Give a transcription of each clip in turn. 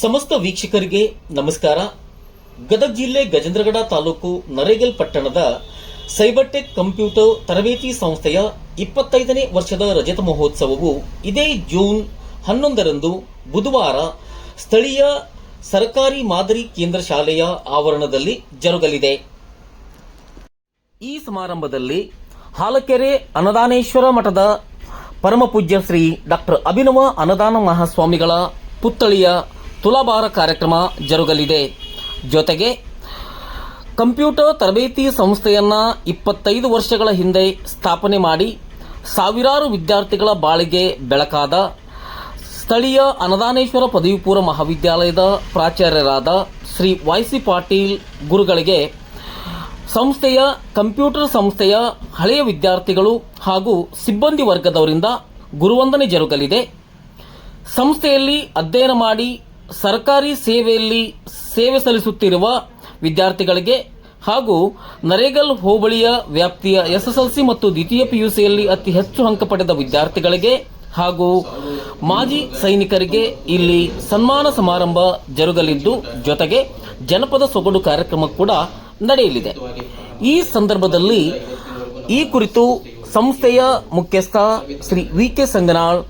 ಸಮಸ್ತ ವೀಕ್ಷಕರಿಗೆ ನಮಸ್ಕಾರ. ಗದಗ ಜಿಲ್ಲೆ ಗಜೇಂದ್ರಗಡ ತಾಲೂಕು ನರೇಗಲ್ ಪಟ್ಟಣದ ಸೈಬರ್ಟೆಕ್ ಕಂಪ್ಯೂಟರ್ ತರಬೇತಿ ಸಂಸ್ಥೆಯ ಇಪ್ಪತ್ತೈದನೇ ವರ್ಷದ ರಜತ ಮಹೋತ್ಸವವು ಇದೇ ಜೂನ್ ಹನ್ನೊಂದರಂದು ಬುಧವಾರ ಸ್ಥಳೀಯ ಸರ್ಕಾರಿ ಮಾದರಿ ಕೇಂದ್ರ ಶಾಲೆಯ ಆವರಣದಲ್ಲಿ ಜರುಗಲಿದೆ. ಈ ಸಮಾರಂಭದಲ್ಲಿ ಹಾಲಕೆರೆ ಅನದಾನೇಶ್ವರ ಮಠದ ಪರಮಪೂಜ್ಯ ಶ್ರೀ ಡಾಕ್ಟರ್ ಅಭಿನವ ಅನದಾನ ಮಹಾಸ್ವಾಮಿಗಳ ಪುತ್ಥಳಿಯ ತುಲಾಭಾರ ಕಾರ್ಯಕ್ರಮ ಜರುಗಲಿದೆ. ಜೊತೆಗೆ ಕಂಪ್ಯೂಟರ್ ತರಬೇತಿ ಸಂಸ್ಥೆಯನ್ನ ಇಪ್ಪತ್ತೈದು ವರ್ಷಗಳ ಹಿಂದೆ ಸ್ಥಾಪನೆ ಮಾಡಿ ಸಾವಿರಾರು ವಿದ್ಯಾರ್ಥಿಗಳ ಬಾಳಿಗೆ ಬೆಳಕಾದ ಸ್ಥಳೀಯ ಅನದಾನೇಶ್ವರ ಪದವಿ ಪೂರ್ವ ಮಹಾವಿದ್ಯಾಲಯದ ಪ್ರಾಚಾರ್ಯರಾದ ಶ್ರೀ ವೈಸಿ ಪಾಟೀಲ್ ಗುರುಗಳಿಗೆ ಸಂಸ್ಥೆಯ ಕಂಪ್ಯೂಟರ್ ಸಂಸ್ಥೆಯ ಹಳೆಯ ವಿದ್ಯಾರ್ಥಿಗಳು ಹಾಗೂ ಸಿಬ್ಬಂದಿ ವರ್ಗದವರಿಂದ ಗುರುವಂದನೆ ಜರುಗಲಿದೆ. ಸಂಸ್ಥೆಯಲ್ಲಿ ಅಧ್ಯಯನ ಮಾಡಿ ಸರ್ಕಾರಿ ಸೇವೆಯಲ್ಲಿ ಸೇವೆ ಸಲ್ಲಿಸುತ್ತಿರುವ ವಿದ್ಯಾರ್ಥಿಗಳಿಗೆ ಹಾಗೂ ನರೇಗಲ್ ಹೋಬಳಿಯ ವ್ಯಾಪ್ತಿಯ ಎಸ್ಎಸ್ಎಲ್ಸಿ ಮತ್ತು ದ್ವಿತೀಯ ಪಿಯುಸಿಯಲ್ಲಿ ಅತಿ ಹೆಚ್ಚು ಅಂಕ ಪಡೆದ ವಿದ್ಯಾರ್ಥಿಗಳಿಗೆ ಹಾಗೂ ಮಾಜಿ ಸೈನಿಕರಿಗೆ ಇಲ್ಲಿ ಸನ್ಮಾನ ಸಮಾರಂಭ ಜರುಗಲಿದ್ದು, ಜೊತೆಗೆ ಜನಪದ ಸೊಗಡು ಕಾರ್ಯಕ್ರಮ ಕೂಡ ನಡೆಯಲಿದೆ. ಈ ಸಂದರ್ಭದಲ್ಲಿ ಈ ಕುರಿತು ಸಂಸ್ಥೆಯ ಮುಖ್ಯಸ್ಥ ಶ್ರೀ ವಿ ಕೆ ಸಂಗನಾಳ್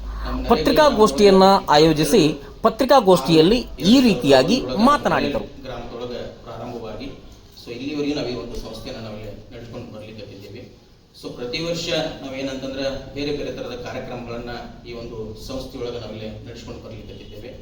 ಪತ್ರಿಕಾಗೋಷ್ಠಿಯನ್ನು ಆಯೋಜಿಸಿ ಪತ್ರಿಕಾಗೋಷ್ಠಿಯಲ್ಲಿ ಈ ರೀತಿಯಾಗಿ ಮಾತನಾಡಿದರು. ಗ್ರಾಮದೊಳಗೆ ಪ್ರಾರಂಭವಾಗಿ ಸೊ ಇಲ್ಲಿವರೆಗೂ ನಾವು ಈ ಒಂದು ಸಂಸ್ಥೆಯನ್ನು ನಾವಿಲ್ಲಿ ನಡೆಸ್ಕೊಂಡು ಬರ್ಲಿಕ್ಕೆ ಸೊ ಪ್ರತಿ ವರ್ಷ ನಾವೇನಂತಂದ್ರೆ ಬೇರೆ ಬೇರೆ ತರದ ಕಾರ್ಯಕ್ರಮಗಳನ್ನ ಈ ಒಂದು ಸಂಸ್ಥೆಯೊಳಗೆ ನಾವಿಲ್ಲಿ ನಡೆಸ್ಕೊಂಡು ಬರ್ಲಿಕ್ಕೆ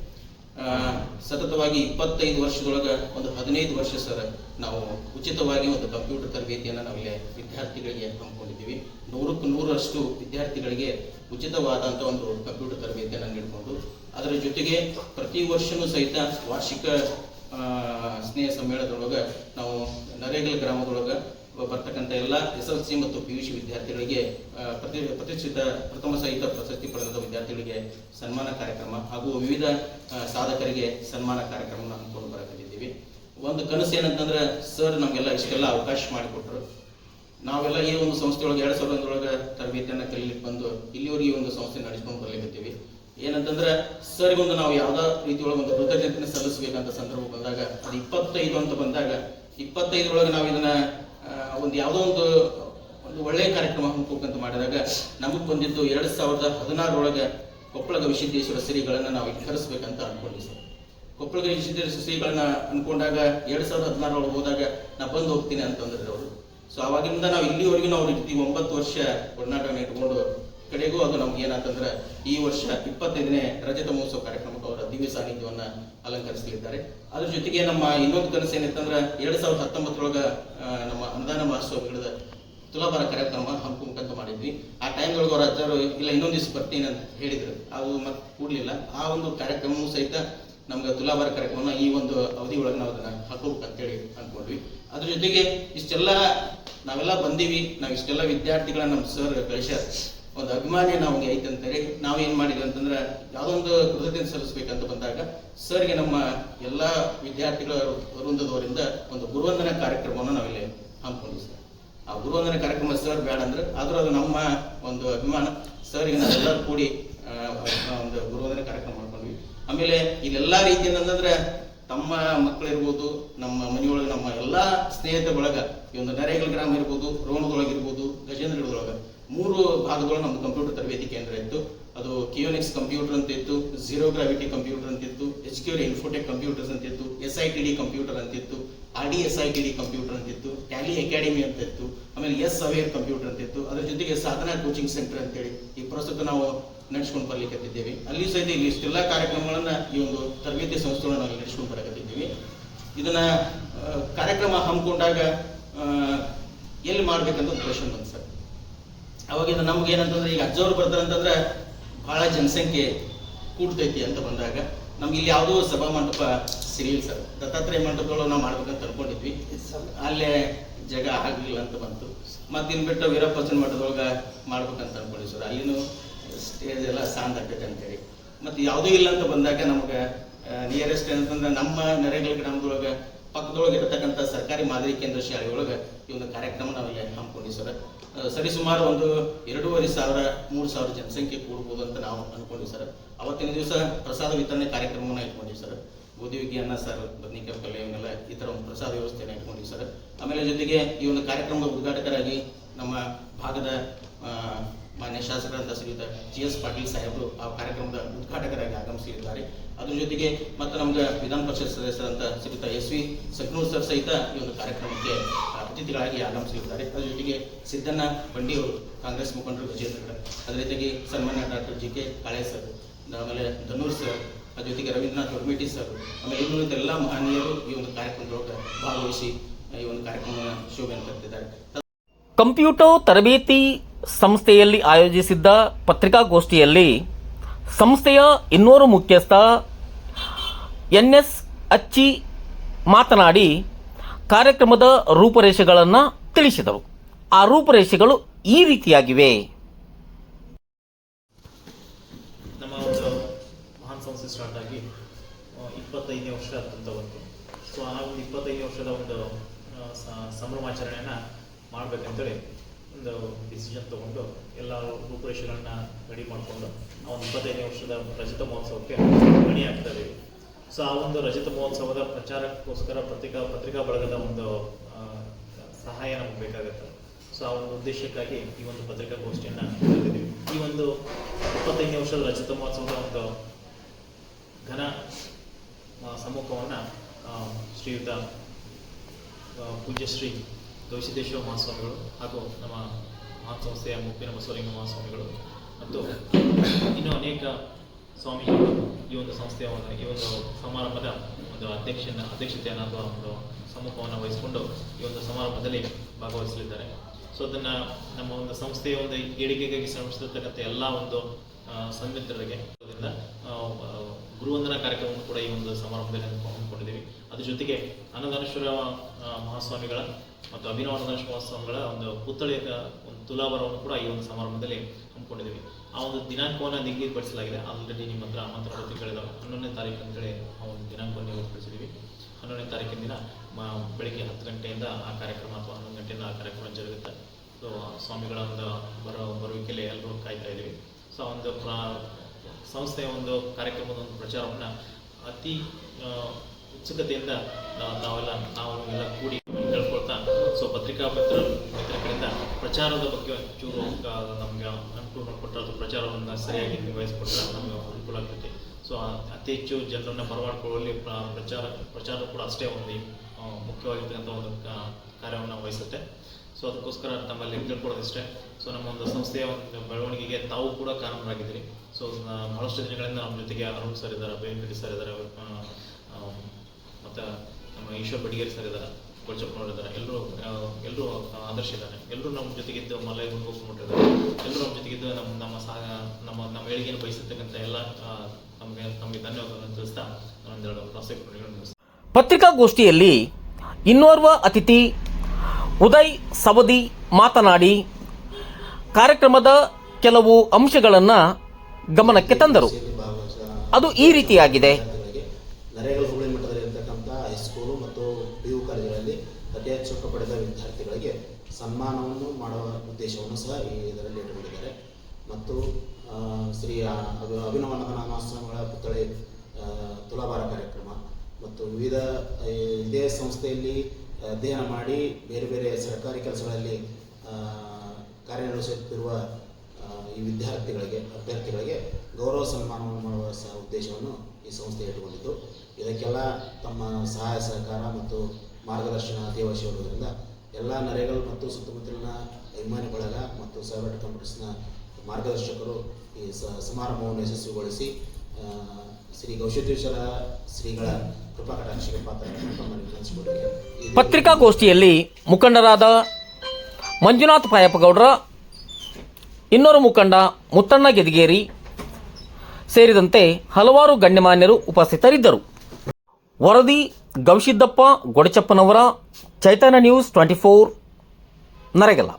ಸತತವಾಗಿ ಇಪ್ಪತ್ತೈದು ವರ್ಷದೊಳಗೆ ಒಂದು ಹದಿನೈದು ವರ್ಷ ಸರ್, ನಾವು ಉಚಿತವಾಗಿ ಒಂದು ಕಂಪ್ಯೂಟರ್ ತರಬೇತಿಯನ್ನು ನಾವಿಲ್ಲಿ ವಿದ್ಯಾರ್ಥಿಗಳಿಗೆ ಹಮ್ಮಿಕೊಂಡಿದ್ದೀವಿ. ನೂರಕ್ಕೆ ನೂರರಷ್ಟು ವಿದ್ಯಾರ್ಥಿಗಳಿಗೆ ಉಚಿತವಾದಂಥ ಒಂದು ಕಂಪ್ಯೂಟರ್ ತರಬೇತಿಯನ್ನು ನೀಡಿಕೊಂಡು, ಅದರ ಜೊತೆಗೆ ಪ್ರತಿ ವರ್ಷವೂ ಸಹಿತ ವಾರ್ಷಿಕ ಸ್ನೇಹ ಸಮ್ಮೇಳನದೊಳಗೆ ನಾವು ನರೇಗಲ್ ಗ್ರಾಮದೊಳಗೆ ಬರ್ತಕ್ಕಂಥ ಎಲ್ಲ ಎಸ್ ಎಲ್ ಸಿ ಮತ್ತು ಪಿ ಯು ಸಿ ವಿದ್ಯಾರ್ಥಿಗಳಿಗೆ ಪ್ರತಿ, ಪ್ರತಿಷ್ಠಿತ ಪ್ರಥಮ ಸಹಿತ ಪ್ರಶಸ್ತಿ ಪಡೆದ ವಿದ್ಯಾರ್ಥಿಗಳಿಗೆ ಸನ್ಮಾನ ಕಾರ್ಯಕ್ರಮ ಹಾಗೂ ವಿವಿಧ ಸಾಧಕರಿಗೆ ಸನ್ಮಾನ ಕಾರ್ಯಕ್ರಮ ಹಮ್ಮಿಕೊಂಡು ಬರಕತ್ತಿದ್ದೀವಿ. ಒಂದು ಕನಸು ಏನಂತಂದ್ರೆ ಸರ್ ನಮಗೆಲ್ಲ ಇಷ್ಟೆಲ್ಲ ಅವಕಾಶ ಮಾಡಿಕೊಟ್ರು. ನಾವೆಲ್ಲ ಈ ಒಂದು ಸಂಸ್ಥೆಯೊಳಗೆ ಎರಡ್ ಸಾವಿರದ ಒಂದರೊಳಗೆ ತರಬೇತಿಯನ್ನು ಕಲೀಲಿಕ್ಕೆ ಬಂದು ಇಲ್ಲಿವರೆಗೆ ಈ ಒಂದು ಸಂಸ್ಥೆ ನಡೆಸ್ಕೊಂಡು ಬರ್ಲಿಕತ್ತೀವಿ. ಏನಂತಂದ್ರೆ ಸರ್ ಒಂದು ನಾವು ಯಾವ್ದೋ ರೀತಿಯೊಳಗೆ ಒಂದು ಕೃತಜ್ಞತೆ ಸಲ್ಲಿಸಬೇಕಂತ ಸಂದರ್ಭ ಬಂದಾಗ, ಅದು ಇಪ್ಪತ್ತೈದು ಅಂತ ಬಂದಾಗ, ಇಪ್ಪತ್ತೈದರೊಳಗೆ ನಾವು ಇದನ್ನ ಒಂದು ಯಾವುದೋ ಒಂದು ಒಂದು ಒಳ್ಳೆಯ ಕಾರ್ಯಕ್ರಮ ಹಮ್ಮಿಕೋಬೇಕಂತ ಮಾಡಿದಾಗ ನಮಗೆ ಬಂದಿದ್ದು ಎರಡು ಸಾವಿರದ ಹದಿನಾರರೊಳಗೆ ಕೊಪ್ಪಳ ವಿಶ್ವೇಶ್ವರ ಶ್ರೀಗಳನ್ನ ನಾವು ವಿತರಿಸ್ಬೇಕಂತ ಅನ್ಕೊಂಡ್ವಿ ಸರ್. ಕೊಪ್ಪಳ ವಿಶ್ವೇಶ್ವರ ಶ್ರೀಗಳನ್ನ ಅನ್ಕೊಂಡಾಗ ಎರಡು ಸಾವಿರದ ಹದಿನಾರರೊಳಗೆ ಹೋದಾಗ ನಾ ಬಂದು ಹೋಗ್ತೀನಿ ಅಂತಂದ್ರೆ ಅವರು. ಸೊ ಅವಾಗಿಂದ ನಾವು ಇಲ್ಲಿವರೆಗೂ ನಾವು ಇರ್ತೀವಿ ಒಂಬತ್ತು ವರ್ಷ ಒಡನಾಟವನ್ನು ಇಟ್ಕೊಂಡು ಕಡೆಗೂ ಅದು ನಮ್ಗೆ ಏನಾಗ್ತಂದ್ರೆ ಈ ವರ್ಷ ಇಪ್ಪತ್ತೈದನೇ ರಜತ ಮಹೋತ್ಸವ ಕಾರ್ಯಕ್ರಮಕ್ಕೆ ಅವರ ದಿವ್ಯ ಸಾನ್ನಿಧ್ಯವನ್ನ ಅಲಂಕರಿಸಲಿದ್ದಾರೆ. ಅದ್ರ ಜೊತೆಗೆ ನಮ್ಮ ಇನ್ನೊಂದು ಕನಸು ಏನಿತ್ತಂದ್ರೆ ಎರಡ್ ಸಾವಿರದ ಹತ್ತೊಂಬತ್ತರೊಳಗ ನಮ್ಮ ಅನುದಾನ ಮಹೋತ್ಸವ ಹಿಡಿದ ತುಲಾಭಾರ ಕಾರ್ಯಕ್ರಮ ಹಮ್ಮಿಕೊಂಡ್ಕಂತ ಮಾಡಿದ್ವಿ. ಆ ಟೈಮ್ ಒಳಗೆ ಅವ್ರ ಅಜ್ಜರು ಇಲ್ಲ ಇನ್ನೊಂದು ದಿವಸ ಬರ್ತೀನಿ ಅಂತ ಹೇಳಿದ್ರು. ಅದು ಮತ್ತೆ ಕೂಡಲಿಲ್ಲ. ಆ ಒಂದು ಕಾರ್ಯಕ್ರಮವೂ ಸಹಿತ ನಮ್ಗೆ ತುಲಾಭಾರ ಕಾರ್ಯಕ್ರಮನ ಈ ಒಂದು ಅವಧಿ ಒಳಗೆ ನಾವು ಅದನ್ನ ಹೇಳಿ ಅನ್ಕೊಂಡ್ವಿ. ಅದ್ರ ಜೊತೆಗೆ ಇಷ್ಟೆಲ್ಲ ನಾವೆಲ್ಲ ಬಂದೀವಿ. ನಾವು ಇಷ್ಟೆಲ್ಲ ವಿದ್ಯಾರ್ಥಿಗಳನ್ನ ನಮ್ಮ ಸರ್ ಕಳಿಸ್ಯಾರ. ಒಂದು ಅಭಿಮಾನಿ ನಮಗೆ ಐತೆ ನಾವು ಏನ್ ಮಾಡಿದ್ವಿ ಅಂತಂದ್ರೆ ಯಾವ್ದೊಂದು ಕೃತಜ್ಞತೆ ಸಲ್ಲಿಸ್ಬೇಕಂತ ಬಂದಾಗ ಸರ್ಗೆ ನಮ್ಮ ಎಲ್ಲಾ ವಿದ್ಯಾರ್ಥಿಗಳ ವೃಂದದವರಿಂದ ಒಂದು ಗುರುವಂದನ ಕಾರ್ಯಕ್ರಮವನ್ನು ನಾವಿಲ್ಲಿ ಹಮ್ಮಿಕೊಂಡ್ವಿ ಸರ್. ಆ ಗುರುವಂದನ ಕಾರ್ಯಕ್ರಮ ಸರ್ ಬೇಡ ಅಂದ್ರೆ ಆದ್ರೂ ಅದು ನಮ್ಮ ಒಂದು ಅಭಿಮಾನ. ಸರ್ಗೆ ನಾವೆಲ್ಲರೂ ಕೂಡಿ ಒಂದು ಗುರುವಂದನ ಕಾರ್ಯಕ್ರಮ ಮಾಡ್ಕೊಂಡ್ವಿ. ಆಮೇಲೆ ಇಲ್ಲೆಲ್ಲಾ ರೀತಿ ಅಂತಂದ್ರೆ ತಮ್ಮ ಮಕ್ಕಳಿರ್ಬೋದು, ನಮ್ಮ ಮನೆಯೊಳಗೆ ನಮ್ಮ ಎಲ್ಲಾ ಸ್ನೇಹಿತರ ಒಳಗ ಈ ಒಂದು ನರೇಗಲ್ ಗ್ರಾಮ ಇರ್ಬೋದು, ರೋಣದೊಳಗಿರ್ಬೋದು ಇರ್ಬೋದು ಗಜೇಂದ್ರಗಡದೊಳಗ ಮೂರು ಭಾಗಗಳು ನಮ್ಮ ಕಂಪ್ಯೂಟರ್ ತರಬೇತಿ ಕೇಂದ್ರ ಇತ್ತು. ಅದು ಕಿಯೋನಿಕ್ಸ್ ಕಂಪ್ಯೂಟರ್ ಅಂತ ಇತ್ತು ಝೀರೋ ಗ್ರಾವಿಟಿ ಕಂಪ್ಯೂಟರ್ ಅಂತ ಇತ್ತು ಎಚ್ ಕ್ಯೂರ್ ಇನ್ಫೋಟೆಕ್ ಕಂಪ್ಯೂಟರ್ಸ್ ಅಂತ ಇತ್ತು S I T D computer ಅಂತ ಇತ್ತು R D S I T D computer ಅಂತ ಇತ್ತು ಟ್ಯಾಲಿ ಅಕಾಡೆಮಿ ಅಂತ ಇತ್ತು ಆಮೇಲೆ ಎಸ್ ಅವೇರ್ ಕಂಪ್ಯೂಟರ್ ಅಂತ ಇತ್ತು ಅದ್ರ ಜೊತೆಗೆ ಸಾಧನಾ ಕೋಚಿಂಗ್ ಸೆಂಟರ್ ಅಂತೇಳಿ ಈ ಪ್ರಸ್ತುತ ನಾವು ನಡೆಸ್ಕೊಂಡು ಬರ್ಲಿಕ್ಕೆ ಅಲ್ಲಿ ಸಹಿತ ಇಲ್ಲಿ ಇಷ್ಟೆಲ್ಲ ಕಾರ್ಯಕ್ರಮಗಳನ್ನ ಈ ಒಂದು ತರಬೇತಿ ಸಂಸ್ಥೆಗಳನ್ನ ನಾವು ನಡೆಸ್ಕೊಂಡು ಬರಕತ್ತಿದ್ದೀವಿ. ಇದನ್ನ ಕಾರ್ಯಕ್ರಮ ಹಮ್ಮಿಕೊಂಡಾಗ ಎಲ್ಲಿ ಮಾಡ್ಬೇಕಂತ ಕ್ವಶನ್ ಬಂತು ಸರ್. ಅವಾಗ ಇದು ನಮ್ಗೆ ಏನಂತಂದ್ರೆ, ಈಗ ಅಜ್ಜವ್ರು ಬರ್ತಾರೆ ಅಂತಂದ್ರೆ ಬಹಳ ಜನಸಂಖ್ಯೆ ಕೂಡ್ತೈತಿ ಅಂತ ಬಂದಾಗ, ನಮ್ಗೆ ಇಲ್ಲಿ ಯಾವುದೋ ಸಭಾ ಮಂಟಪ ಸಿಗಲಿಲ್ಲ ಸರ್. ದತ್ತಾತ್ರೇಯ ಮಂಟಪಗಳು ನಾವು ಮಾಡ್ಬೇಕಂತ ಅನ್ಕೊಂಡಿದ್ವಿ. ಅಲ್ಲೇ ಜಾಗ ಆಗಲಿಲ್ಲ ಅಂತ ಬಂತು. ಮತ್ತೆ ಇನ್ ಬಿಟ್ಟು ವೀರಪ್ಪಚನ್ ಮಠದೊಳಗ ಮಾಡ್ಬೇಕಂತ ಅನ್ಕೊಂಡಿ ಸರ್. ಅಲ್ಲಿನೂ ಸ್ಟೇಜ್ ಎಲ್ಲ ಸಾಂದ್ ಆಗ್ತೈತೆ ಅಂತೇಳಿ. ಮತ್ತೆ ಯಾವುದೂ ಇಲ್ಲ ಅಂತ ಬಂದಾಗ ನಮ್ಗೆ ನಿಯರೆಸ್ಟ್ ಏನಂತಂದ್ರೆ ನಮ್ಮ ನರೇಗಲ್ ಗ್ರಾಮದೊಳಗ ಪಕ್ಕದೊಳಗೆ ಇರತಕ್ಕಂಥ ಸರ್ಕಾರಿ ಮಾದರಿ ಕೇಂದ್ರ ಶಾಲೆಯೊಳಗೆ ಈ ಒಂದು ಕಾರ್ಯಕ್ರಮ ನಾವಿಲ್ಲಿ ಹಮ್ಮಿಕೊಂಡಿವಿ ಸರ್. ಸರಿ ಸರಿಸುಮಾರು ಒಂದು ಎರಡೂವರೆ ಸಾವಿರ, ಮೂರು ಸಾವಿರ ಜನಸಂಖ್ಯೆ ಕೂಡ್ಬೋದು ಅಂತ ನಾವು ಅನ್ಕೊಂಡಿವಿ ಸರ್. ಅವತ್ತಿನ ದಿವಸ ಪ್ರಸಾದ ವಿತರಣೆ ಕಾರ್ಯಕ್ರಮವನ್ನು ಇಟ್ಕೊಂಡಿವಿ ಸರ್. ಗೋಧಿ ವಿಜ್ಞಾನ ಸರ್, ಬದ್ನಿಕಾಯಿ ಪಲ್ಯ ಇವನ್ನೆಲ್ಲ ಈ ಥರ ಒಂದು ಪ್ರಸಾದ ವ್ಯವಸ್ಥೆಯನ್ನು ಇಟ್ಕೊಂಡಿವಿ ಸರ್. ಆಮೇಲೆ ಜೊತೆಗೆ ಈ ಒಂದು ಕಾರ್ಯಕ್ರಮದ ಉದ್ಘಾಟಕರಾಗಿ ನಮ್ಮ ಭಾಗದ ಮಾನ್ಯ ಶಾಸಕರಾದ ಶ್ರೀಯುತ ಜಿ ಎಸ್ ಪಾಟೀಲ್ ಸಾಹೇಬರು ಆ ಕಾರ್ಯಕ್ರಮದ ಉದ್ಘಾಟಕರಾಗಿ ಆಗಮಿಸಲಿದ್ದಾರೆ ಅದ್ರ ಜೊತೆಗೆ ಮತ್ತೆ ನಮ್ಗೆ ವಿಧಾನ ಪರಿಷತ್ ಸದಸ್ಯರಂತ ಶ್ರೀಯುತ ಎಸ್ ವಿ ಸಕ್ನೂರ್ ಸರ್ ಸಹಿತ ಈ ಒಂದು ಕಾರ್ಯಕ್ರಮಕ್ಕೆ ಅತಿಥಿಗಳಾಗಿ ಆಗಮಿಸಲಿದ್ದಾರೆ ಅದ್ರ ಜೊತೆಗೆ ಸಿದ್ದಣ್ಣ ಬಂಡಿಯವರು ಕಾಂಗ್ರೆಸ್ ಮುಖಂಡರು ವಿಜೇತರು ಅದೇ ರೀತಿಯಾಗಿ ಸನ್ಮಾನ್ಯ doctor G K Kale sir, ಆಮೇಲೆ ಧನೂರ್ ಸರ್, ಅದ್ರ ಜೊತೆಗೆ ರವೀಂದ್ರನಾಥ್ ಹೊರಮೇಟಿ ಸರ್, ಆಮೇಲೆ ಇನ್ನುಳಿದ ಎಲ್ಲ ಮಹನೀಯರು ಈ ಒಂದು ಕಾರ್ಯಕ್ರಮದೊಳಗೆ ಭಾಗವಹಿಸಿ ಈ ಒಂದು ಕಾರ್ಯಕ್ರಮವನ್ನು ಶೋಭೆಯನ್ನು ತರುತ್ತಿದ್ದಾರೆ. ಕಂಪ್ಯೂಟರ್ ತರಬೇತಿ ಸಂಸ್ಥೆಯಲ್ಲಿ ಆಯೋಜಿಸಿದ್ದ ಪತ್ರಿಕಾಗೋಷ್ಠಿಯಲ್ಲಿ ಸಂಸ್ಥೆಯ ಇನ್ನೋರು ಮುಖ್ಯಸ್ಥ ಎನ್ ಎಸ್ ಅಚ್ಚಿ ಮಾತನಾಡಿ ಕಾರ್ಯಕ್ರಮದ ರೂಪರೇಷೆಗಳನ್ನು ತಿಳಿಸಿದರು. ಆ ರೂಪರೇಷೆಗಳು ಈ ರೀತಿಯಾಗಿವೆ. ನಮ್ಮ ಒಂದು ಸಂಭ್ರಮಾಚರಣೆಯನ್ನ ಮಾಡ್ಬೇಕಂತೇಳಿ ಒಂದು ಡಿಸಿಷನ್ ತಗೊಂಡು ಎಲ್ಲ ರೂಪುರೇಷೆಗಳನ್ನ ರೆಡಿ ಮಾಡಿಕೊಂಡು ಆ ಒಂದು ಇಪ್ಪತ್ತೈದನೇ ವರ್ಷದ ರಜತ ಮಹೋತ್ಸವಕ್ಕೆ ರೆಡಿ ಆಗ್ತಾ ಇದ್ದೀವಿ ಸೊ ಆ ಒಂದು ರಜತ ಮಹೋತ್ಸವದ ಪ್ರಚಾರಕ್ಕೋಸ್ಕರ ಪತ್ರಿಕಾ ಪತ್ರಿಕಾ ಬಳಗದ ಒಂದು ಸಹಾಯ ನಮಗೆ ಬೇಕಾಗುತ್ತೆ. ಸೊ ಆ ಒಂದು ಉದ್ದೇಶಕ್ಕಾಗಿ ಈ ಒಂದು ಪತ್ರಿಕಾಗೋಷ್ಠಿಯನ್ನು ಕರೆದಿದ್ದೀವಿ ಈ ಒಂದು ಇಪ್ಪತ್ತೈದನೇ ವರ್ಷದ ರಜತ ಮಹೋತ್ಸವದ ಒಂದು ಘನ ಸಮ್ಮುಖವನ್ನು ಶ್ರೀಯುತ ಆ, ಪೂಜ್ಯ ಶ್ರೀ ಗವಿಸಿದ್ದೇಶ್ವರ ಮಹಾಸ್ವಾಮಿಗಳು ಹಾಗೂ ನಮ್ಮ ಮಹಾಸಂಸ್ಥೆಯ ಮುಪ್ಪಿನ ಬಸವಲಿಂಗ ಮಹಾಸ್ವಾಮಿಗಳು ಮತ್ತು ಇನ್ನೂ ಅನೇಕ ಸ್ವಾಮಿಗಳು ಈ ಒಂದು ಸಂಸ್ಥೆಯ ಈ ಒಂದು ಸಮಾರಂಭದ ಒಂದು ಅಧ್ಯಕ್ಷನ, ಅಧ್ಯಕ್ಷತೆಯನ್ನು ಅಥವಾ ಒಂದು ಸಮ್ಮುಖವನ್ನು ವಹಿಸಿಕೊಂಡು ಈ ಒಂದು ಸಮಾರಂಭದಲ್ಲಿ ಭಾಗವಹಿಸಲಿದ್ದಾರೆ. ಸೊ ಅದನ್ನ ನಮ್ಮ ಒಂದು ಸಂಸ್ಥೆಯ ಒಂದು ಏಳಿಗೆಗಾಗಿ ಶ್ರಮಿಸಿರ್ತಕ್ಕಂಥ ಎಲ್ಲ ಒಂದು ಸನ್ಮಿತ್ರರಿಗೆ ಗುರುವಂದನಾ ಕಾರ್ಯಕ್ರಮವನ್ನು ಕೂಡ ಈ ಒಂದು ಸಮಾರಂಭದಲ್ಲಿ ಅದ್ರ ಜೊತೆಗೆ ಅನ್ನದಾನೇಶ್ವರ ಮಹಾಸ್ವಾಮಿಗಳ ಮತ್ತು ಅಭಿನವ ಅನ್ನದಾನೇಶ್ವರ ಮಹಾಸ್ವಾಮಿಗಳ ಒಂದು ಪುತ್ಥಳಿಯ, ಒಂದು ತುಲಾಭಾರವನ್ನು ಕೂಡ ಈ ಒಂದು ಸಮಾರಂಭದಲ್ಲಿ ಹಮ್ಮಿಕೊಂಡಿದ್ದೀವಿ. ಆ ಒಂದು ದಿನಾಂಕವನ್ನು ನಿಗದಿಪಡಿಸಲಾಗಿದೆ. ಆಲ್ರೆಡಿ ನಿಮ್ಮ ಹತ್ರ ಆಮಂತ್ರಣ ಕೇಳಿದ ಹನ್ನೊಂದನೇ ತಾರೀಕು ಅಂತೇಳಿ ಆ ಒಂದು ದಿನಾಂಕವನ್ನು ನಿಗದಿಪಡಿಸಿದ್ದೀವಿ. ಹನ್ನೊಂದನೇ ತಾರೀಕಿನ ದಿನ ಬೆಳಿಗ್ಗೆ ಹತ್ತು ಗಂಟೆಯಿಂದ ಆ ಕಾರ್ಯಕ್ರಮ ಅಥವಾ ಹನ್ನೊಂದು ಗಂಟೆಯಿಂದ ಆ ಕಾರ್ಯಕ್ರಮ ಜರುಗುತ್ತೆ. ಸೊ ಸ್ವಾಮಿಗಳ ಒಂದು ಬರೋ, ಬರುವಿಕೆಯಲ್ಲಿ ಎಲ್ಲರೂ ಕಾಯ್ತಾ ಇದ್ದೀವಿ. ಸೊ ಒಂದು ಸಂಸ್ಥೆಯ ಒಂದು ಕಾರ್ಯಕ್ರಮದ ಒಂದು ಪ್ರಚಾರವನ್ನು ಅತಿ ಉತ್ಸುಕತೆಯಿಂದ ನಾವು ನಾವೆಲ್ಲ ನಾವು ಎಲ್ಲ ಕೂಡಿ ಕೇಳ್ಕೊಳ್ತಾ ಸೊ ಪತ್ರಿಕಾ ಮಿತ್ರ ಮಿತ್ರಗಳಿಂದ ಪ್ರಚಾರದ ಬಗ್ಗೆ ಒಂಚೂರು ನಮಗೆ ಅನುಕೂಲ ಕೊಟ್ಟರೆ ಪ್ರಚಾರವನ್ನು ಸರಿಯಾಗಿ ನಿರ್ವಹಿಸಿಕೊಟ್ರೆ ನಮಗೆ ಅನುಕೂಲ ಆಗ್ತೈತಿ. ಸೊ ಅತಿ ಹೆಚ್ಚು ಜನರನ್ನ ಬರಮಾಡ್ಕೊಳ್ಳುವಲ್ಲಿ ಪ್ರಚಾರ ಪ್ರಚಾರ ಕೂಡ ಅಷ್ಟೇ ಒಂದು ಮುಖ್ಯವಾಗಿರ್ತಕ್ಕಂಥ ಒಂದು ಕಾರ್ಯವನ್ನು ವಹಿಸುತ್ತೆ. ಸೊ ಅದಕ್ಕೋಸ್ಕರ ತಮ್ಮಲ್ಲಿ ತಿಳ್ಕೊಳ್ಳೋದಿಷ್ಟೇ. ಸೊ ನಮ್ಮ ಒಂದು ಸಂಸ್ಥೆಯ ಒಂದು ಬೆಳವಣಿಗೆಗೆ ತಾವು ಕೂಡ ಕಾರಣರಾಗಿದ್ದೀರಿ. ಸೊ ಬಹಳಷ್ಟು ದಿನಗಳಿಂದ ನಮ್ಮ ಜೊತೆಗೆ ಅರುಣ್ ಸರ್ ಇದ್ದಾರೆ ಬೇಂಕಟಿ ಸರ್ ಇದ್ದಾರೆ ಮತ್ತು ನಮ್ಮ ಈಶ್ವರ್ ಬಡಿಗೇರಿ ಸರ್ ಇದ್ದಾರೆ ಗೊಳಚಪ್ಪನವ್ರು ಇದ್ದಾರೆ ಎಲ್ಲರೂ ಎಲ್ಲರೂ ಆದರ್ಶ ಇದ್ದಾರೆ ಎಲ್ಲರೂ ನಮ್ಮ ಜೊತೆಗಿದ್ದು ಮಲೈ ಗುಂಡ್ಕೋಸ್ಕೊಂಡಿದ್ದಾರೆ ಎಲ್ಲರೂ ನಮ್ಮ ಜೊತೆಗಿದ್ದು ನಮ್ಮ ನಮ್ಮ ಸಹ ನಮ್ಮ ನಮ್ಮ ಏಳಿಗೆಯನ್ನು ಬಯಸಿರ್ತಕ್ಕಂಥ ಎಲ್ಲ ನಮಗೆ ನಮಗೆ ಧನ್ಯವಾದಗಳನ್ನು ತಿಳಿಸ್ತಾ ನಾನೊಂದೆರಡು ಪ್ರಾಸೆಕ್ಟ್ ಪತ್ರಿಕಾಗೋಷ್ಠಿಯಲ್ಲಿ ಇನ್ನೋರ್ವ ಅತಿಥಿ ಉದಯ್ ಸವದಿ ಮಾತನಾಡಿ ಕಾರ್ಯಕ್ರಮದ ಕೆಲವು ಅಂಶಗಳನ್ನು ಗಮನಕ್ಕೆ ತಂದರು. ಅದು ಈ ರೀತಿಯಾಗಿದೆ. ಹೈಸ್ಕೂಲು ಮತ್ತು ಪಿ ಯು ಕಾಲೇಜುಗಳಲ್ಲಿ ಅತಿ ಹೆಚ್ಚು ಪಡೆದ ವಿದ್ಯಾರ್ಥಿಗಳಿಗೆ ಸನ್ಮಾನವನ್ನು ಮಾಡುವ ಉದ್ದೇಶವನ್ನು ಸಹ ಈ ಇದರಲ್ಲಿ ಇಟ್ಟುಕೊಂಡಿದ್ದಾರೆ ಮತ್ತು ಶ್ರೀ ಅಭಿನವ ನಾಮಾಶ್ರಮಗಳ ಪುತ್ಥಳಿ ತುಲಾಭಾರ ಕಾರ್ಯಕ್ರಮ ಮತ್ತು ವಿವಿಧ ಇದೇ ಸಂಸ್ಥೆಯಲ್ಲಿ ಅಧ್ಯಯನ ಮಾಡಿ ಬೇರೆ ಬೇರೆ ಸರ್ಕಾರಿ ಕೆಲಸಗಳಲ್ಲಿ ಕಾರ್ಯನಿರ್ವಹಿಸುತ್ತಿರುವ ಈ ವಿದ್ಯಾರ್ಥಿಗಳಿಗೆ, ಅಭ್ಯರ್ಥಿಗಳಿಗೆ ಗೌರವ ಸನ್ಮಾನವನ್ನು ಮಾಡುವ ಸಹ ಉದ್ದೇಶವನ್ನು ಈ ಸಂಸ್ಥೆ ಇಟ್ಟುಕೊಂಡಿದ್ದು. ಇದಕ್ಕೆಲ್ಲ ತಮ್ಮ ಸಹಾಯ, ಸಹಕಾರ ಮತ್ತು ಮಾರ್ಗದರ್ಶನ ಅವಶ್ಯವಿರುವುದರಿಂದ ಎಲ್ಲ ನರೇಗಲ್ ಮತ್ತು ಸುತ್ತಮುತ್ತಲಿನ ಅಭಿಮಾನಿ ಬಳಗ ಮತ್ತು ಸೈಬರ್ ಕಂಪ್ಯೂಟರ್ಸ್ನ ಮಾರ್ಗದರ್ಶಕರು ಈ ಸಮಾರಂಭವನ್ನು ಯಶಸ್ವಿಗೊಳಿಸಿ ಶ್ರೀ ಗೌಶೇಶ್ವರ ಶ್ರೀಗಳ ಕೃಪಾ ಕಟಾಕ್ಷಕ್ಕೆ ಪಾತ್ರ ಪತ್ರಿಕಾಗೋಷ್ಠಿಯಲ್ಲಿ ಮುಖಂಡರಾದ ಮಂಜುನಾಥ್ ಪಾಯಪ್ಪಗೌಡ್ರ ಇನ್ನೊರು ಮುಖಂಡ ಮುತ್ತಣ್ಣ ಗೆದಿಗೇರಿ ಸೇರಿದಂತೆ ಹಲವಾರು ಗಣ್ಯಮಾನ್ಯರು ಉಪಸ್ಥಿತರಿದ್ದರು. ವರದಿ Gavisiddappa Godachappanavar Chaitanya news twenty four Naregal.